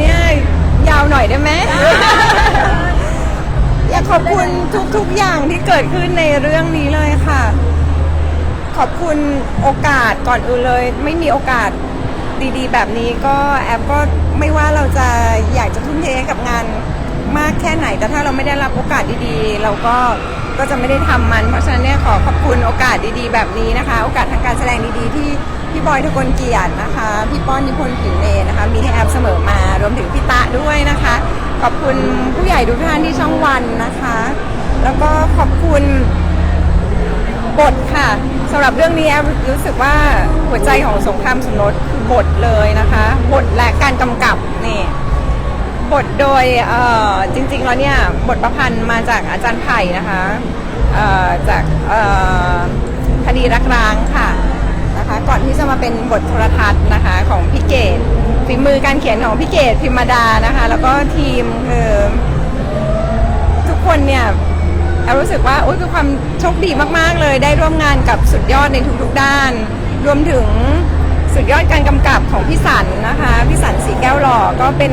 เนี่ยยาวหน่อยได้ไหม อยากขอบคุณทุกๆอย่างที่เกิดขึ้นในเรื่องนี้เลยค่ะ ขอบคุณโอกาสก่อนอื่นเลย ไม่มีโอกาสดีๆ แบบนี้ก็แอปก็ไม่ว่าเราจะอยากจะทุ่มเทให้กับงานมากแค่ไหน แต่ถ้าเราไม่ได้รับโอกาสดีๆ เราก็ก็จะไม่ได้ทำมัน เพราะฉะนั้นเนี่ยขอขอบคุณโอกาสดีๆ แบบนี้นะคะ โอกาสทางการแสดงดีๆที่ พี่บอยทะกลเกียรตินะคะ พี่ป้อนนิพนธ์ผิวเนนะคะ มีให้แอปเสมอมารวมถึงพี่ตะด้วยนะคะ ขอบคุณผู้ใหญ่ทุกท่านที่ช่องวันนะคะ แล้วก็ขอบคุณบทค่ะสำหรับเรื่องนี้แอฟรู้สึกว่าหัวใจของสงครามสมรสคือบทเลยนะคะบทและการกำกับนี่บทโดยจริงๆแล้วเนี่ยบทประพันธ์มาจากอาจารย์ไผ่นะคะจากคดีรักร้างค่ะ ก่อนที่จะมาเป็นบทโทรทัศน์นะคะของพี่เกดฝีมือการเขียนของพี่เกดพิมดานะคะ แล้วก็ทีมคือทุกคนเนี่ยแอลรู้สึกว่าโอ๊ยคือความโชคดีมาก ๆ เลย ได้ร่วมงานกับสุดยอดในทุกๆด้าน รวมถึงสุดยอดการกำกับของพี่สันนะคะพี่สันสีแก้วหล่อก็เป็น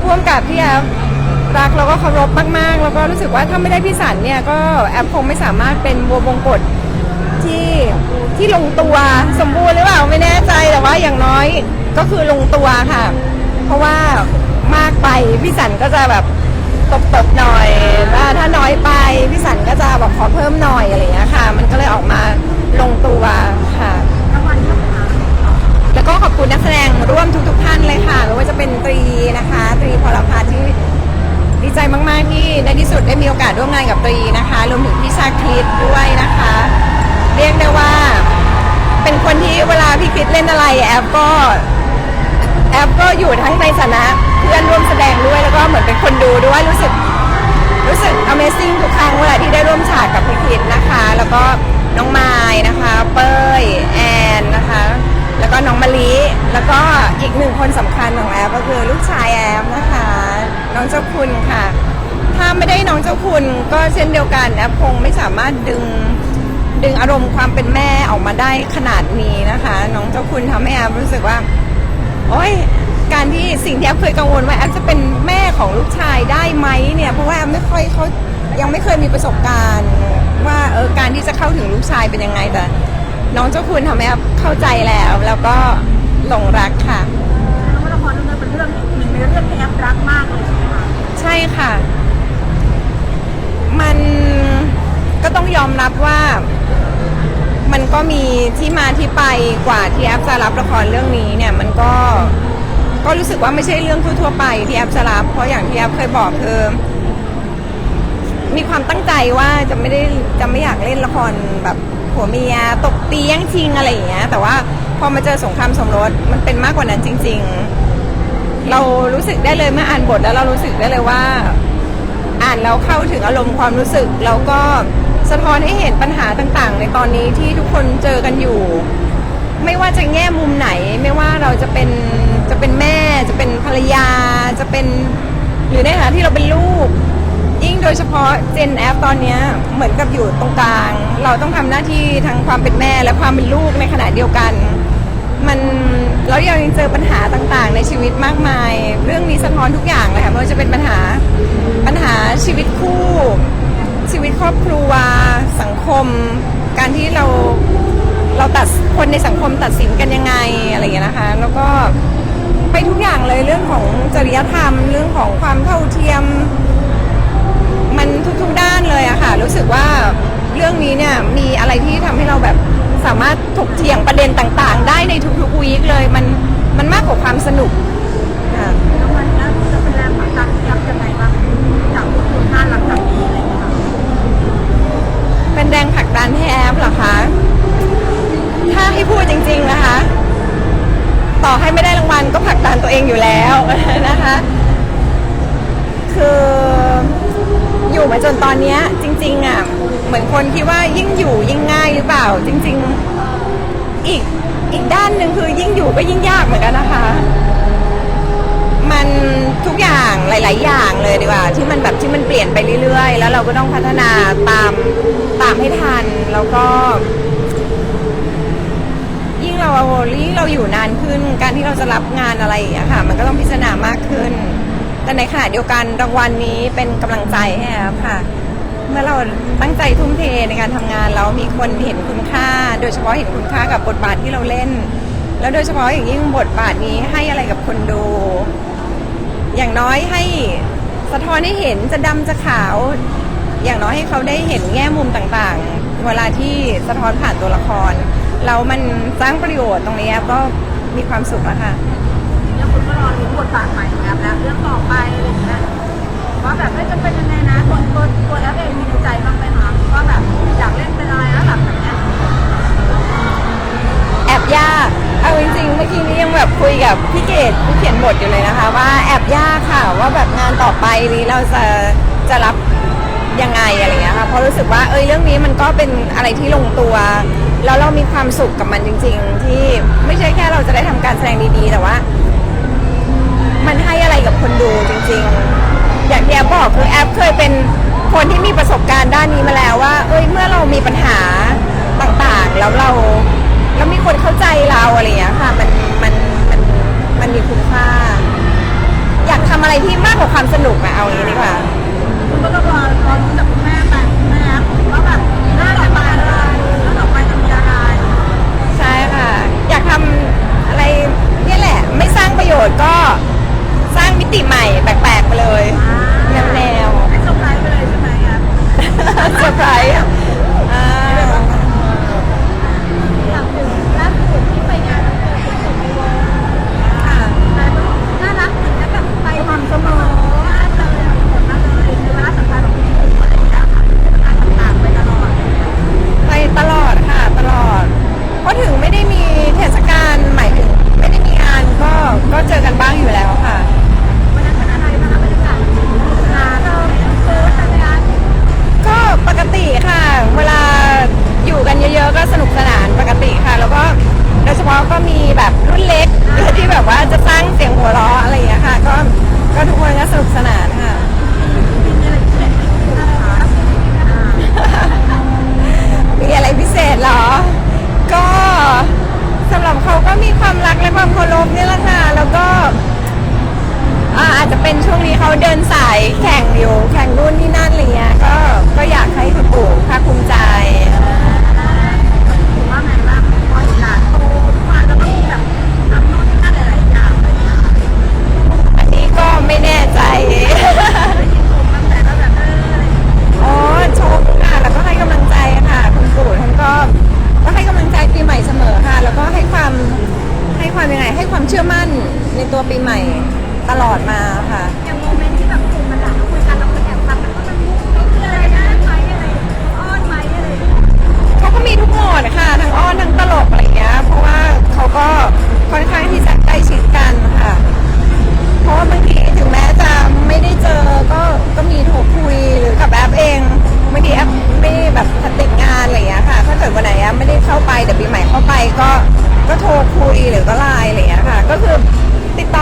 พ่วงกับที่แอฟรักแล้วก็เคารพมากๆ แล้วก็รู้สึกว่าถ้าไม่ได้พี่สันเนี่ยก็แอฟคงไม่สามารถเป็นบัวบงกฎ ที่ที่ลงตัวสมบูรณ์หรือเปล่าไม่แน่ใจแต่ว่าอย่างน้อยก็คือลงตัวค่ะ เพราะว่ามากไปพี่สันก็จะแบบตบๆหน่อยถ้าถ้าน้อยไปพี่สันก็จะบอกขอเพิ่มหน่อยอะไร เวลาพี่คริสเล่นอะไรแอฟก็แอปก็อยู่ทั้งในฐานะเพื่อนร่วมแสดงด้วยแล้วก็เหมือนเป็นคนดูด้วยรู้สึกรู้สึก Amazing ทุกครั้งเวลาที่ได้ร่วมฉากกับพี่คิดนะคะ แล้วก็น้องไม้นะคะ เป้ยแอนนะคะ แล้วก็น้องมะลิแล้วก็อีกหนึ่งคนสำคัญของแอปก็คือลูกชายแอปนะคะ น้องเจ้าคุณค่ะ ถ้าไม่ได้น้องเจ้าคุณก็เช่นเดียวกันแอปคงไม่สามารถดึงดึงอารมณ์ความเป็นแม่ออกมาได้ขนาดนี้นะคะ จ้าคุณทำให้แอฟรู้สึกว่า โอ้ยการที่สิ่งที่แอฟเคยกังวลว่าแอฟจะเป็นแม่ของลูกชายได้ไหมเนี่ยเพราะว่าแอฟไม่ค่อยเขายังไม่เคยมีประสบการณ์ ว่าเออการที่จะเข้าถึงลูกชายเป็นยังไงแต่ น้องเจ้าคุณทำให้แอฟเข้าใจแล้ว แล้วก็หลงรักค่ะแล้วละครเรื่องนี้เป็นเรื่องหนึ่งในเรื่องที่แอปรักมากเลยใช่ไหมคะใช่ค่ะ มันก็ต้องยอมรับว่า มันก็มีที่มาที่ไปกว่าที่แอปจะรับละครเรื่องนี้เนี่ยมันก็ก็รู้สึกว่าไม่ใช่เรื่องทั่วๆไปที่แอปจะรับเพราะอย่างที่แอปเคยบอกคือมีความตั้งใจว่าจะไม่ได้จะไม่อยากเล่นละครแบบผัวเมียตบตีแย่งชิงอะไรอย่างเงี้ย แต่ว่าพอมาเจอสงครามสมรสมันเป็นมากกว่านั้นจริง ๆ เรารู้สึกได้เลยเมื่ออ่านบทแล้วเรารู้สึกได้เลยว่า อ่านแล้วเข้าถึงอารมณ์ความรู้สึกแล้วก็ สะท้อนให้เห็นปัญหาต่างๆ ในตอนนี้ที่ทุกคนเจอกันอยู่ ไม่ว่าจะแง่มุมไหน ไม่ว่าเราจะเป็นจะเป็นแม่ จะเป็นภรรยา จะเป็นหรือในฐานะที่เราเป็นลูก ยิ่งโดยเฉพาะเจนแอฟตอนนี้เหมือนกับอยู่ตรงกลาง เราต้องทำหน้าที่ทั้งความเป็นแม่และความเป็นลูกในขณะเดียวกัน มันแล้วยังเจอปัญหาต่างๆ ในชีวิตมากมาย เรื่องนี้สะท้อนทุกอย่างเลยค่ะไม่ว่าจะเป็นปัญหาปัญหาชีวิตคู่ ชีวิตครอบครัวสังคม การที่เราเราตัดคนในสังคมตัดสินกันยังไงอะไรอย่างเงี้ยนะคะ แล้วก็ไปทุกอย่างเลยเรื่องของจริยธรรม เรื่องของความเท่าเทียม มันทุกๆด้านเลยอะค่ะ รู้สึกว่าเรื่องนี้เนี่ยมีอะไรที่ทำให้เราแบบสามารถถกเถียงประเด็นต่างๆ ได้ในทุกๆวีคเลยมันมันมากกว่าความสนุกค่ะ แรงผลักดันให้แอฟเหรอคะ ถ้าให้พูดจริง ๆนะคะ ต่อให้ไม่ได้รางวัลก็ผลักดันตัวเองอยู่แล้วนะคะ คืออยู่มาจนตอนนี้จริงๆอะเหมือนคนคิดว่ายิ่งอยู่ยิ่งง่ายหรือเปล่า จริง ๆ อีกอีกด้านหนึ่งคือยิ่งอยู่ก็ยิ่งยากเหมือนกันนะคะ มันทุกอย่างหลาย ๆ อย่างเลยดีกว่า ที่มันแบบที่มันเปลี่ยนไปเรื่อยๆ แล้วเราก็ต้องพัฒนาตามามให้ทัน แล้วก็ ยิ่งเราเรายิ่งเราอยู่นานขึ้น การที่เราจะรับงานอะไรอย่างเงี้ยค่ะ มันก็ต้องพิจารณามากขึ้น แต่ในขณะเดียวกันรางวัลนี้เป็นกำลังใจให้แอฟค่ะ เมื่อเราตั้งใจทุ่มเทในการทำงานแล้วมีคนเห็นคุณค่า โดยเฉพาะเห็นคุณค่ากับบทบาทที่เราเล่น แล้วโดยเฉพาะอย่างยิ่งบทบาทนี้ให้อะไรกับคนดู อย่างน้อยให้สะท้อนให้เห็นจะดำจะขาว อย่างน้อยให้เขาได้เห็นแง่มุมต่างๆ เวลาที่สะท้อนผ่านตัวละคร แล้วมันสร้างประโยชน์ตรงนี้แอฟก็มีความสุขแล้วค่ะเนี่ยคุณก็รอรู้บทบาทใหม่ของแอปแล้วเรื่องต่อไปอะไรอย่างเงี้ยว่าแบบไม่จะเป็นยังไงนะตัวตัวตัวแอปเองมีในใจบ้างไหมคะว่าแบบอยากเล่นเป็นอะไรแล้วหลังจากเนี้ยแอบยากเอาจริงๆเมื่อกี้นี้ยังแบบคุยกับพี่เกดผู้เขียนบทอยู่เลยนะคะ ว่าแอบยากค่ะว่าแบบงานต่อไปนี้เราจะจะรับ ยังไงอะไรอย่างเงี้ยค่ะเพราะรู้สึกว่าเอ้ยเรื่องนี้มันก็เป็นอะไรที่ลงตัว แล้วเรามีความสุขกับมันจริง ๆ ที่ไม่ใช่แค่เราจะได้ทำการแสดงดีๆ แต่ว่า มันให้อะไรกับคนดูจริง ๆ อย่างที่แอฟบอกคือแอฟเคยเป็นคนที่มีประสบการณ์ด้านนี้มาแล้วว่า เอ้ยเมื่อเรามีปัญหาต่างๆ แล้วเราแล้วมีคนเข้าใจเราอะไรอย่างเงี้ยค่ะ มันมันมันมันมีคุณค่า อยากทำอะไรที่มากกว่าความสนุกอะเอาอย่างนี้ดีกว่า คุณก็ต้องรอรอรู้จากคุณแม่ไปคุณแม่ว่าแบบหน้าต่อไปอะไรแล้วต่อไปจะมีอะไรใช่ค่ะ อยากทำอะไรเนี่ยแหละ ไม่สร้างประโยชน์ก็สร้างมิติใหม่แปลกๆไปเลยแนวแนวให้เซอร์ไพรส์ไปเลยใช่ไหมอะๆเซอร์ไพรส์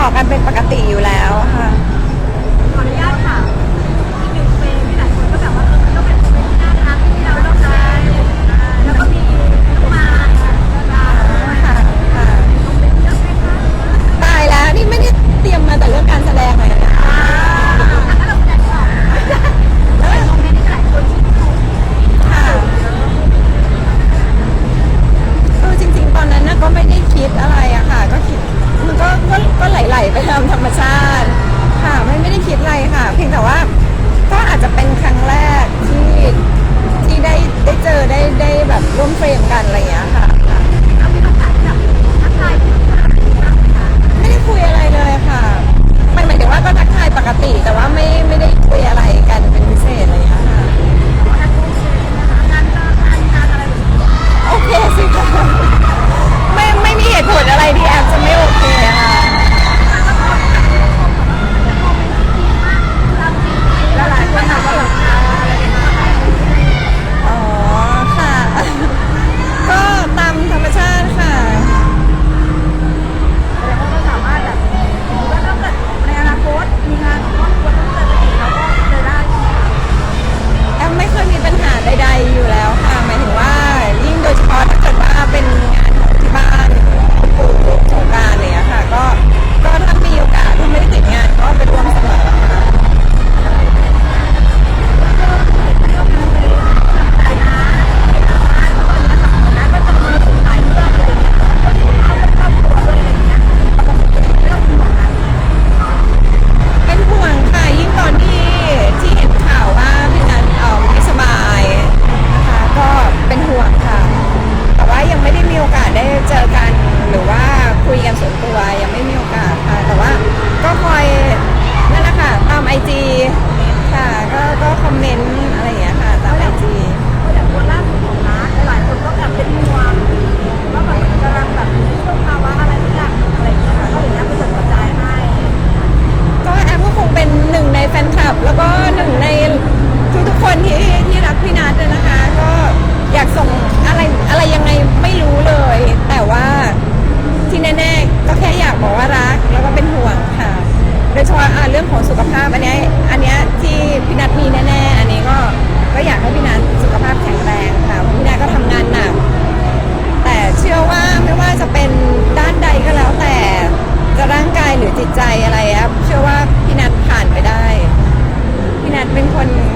อกันเป็นปกติอยู่แล้วค่ะ ชาติค่ะไม่ไม่ได้คิดอะไรค่ะ เพียงแต่ว่าก็อาจจะเป็นครั้งแรกที่ที่ได้ได้เจอได้ได้แบบร่วมเฟรมกันอะไรอย่างเงี้ยค่ะ ไม่ได้คุยอะไรเลยค่ะไม่หมายถึงว่าก็ทักทายปกติ แต่ว่าไม่ไม่ได้คุยอะไรกันเป็นพิเศษอะไรอย่างเงี้ยค่ะ โอเคสิค่ะไม่ไม่มีเหตุผลอะไรที่แอปจะไม่โอเค เป็นคน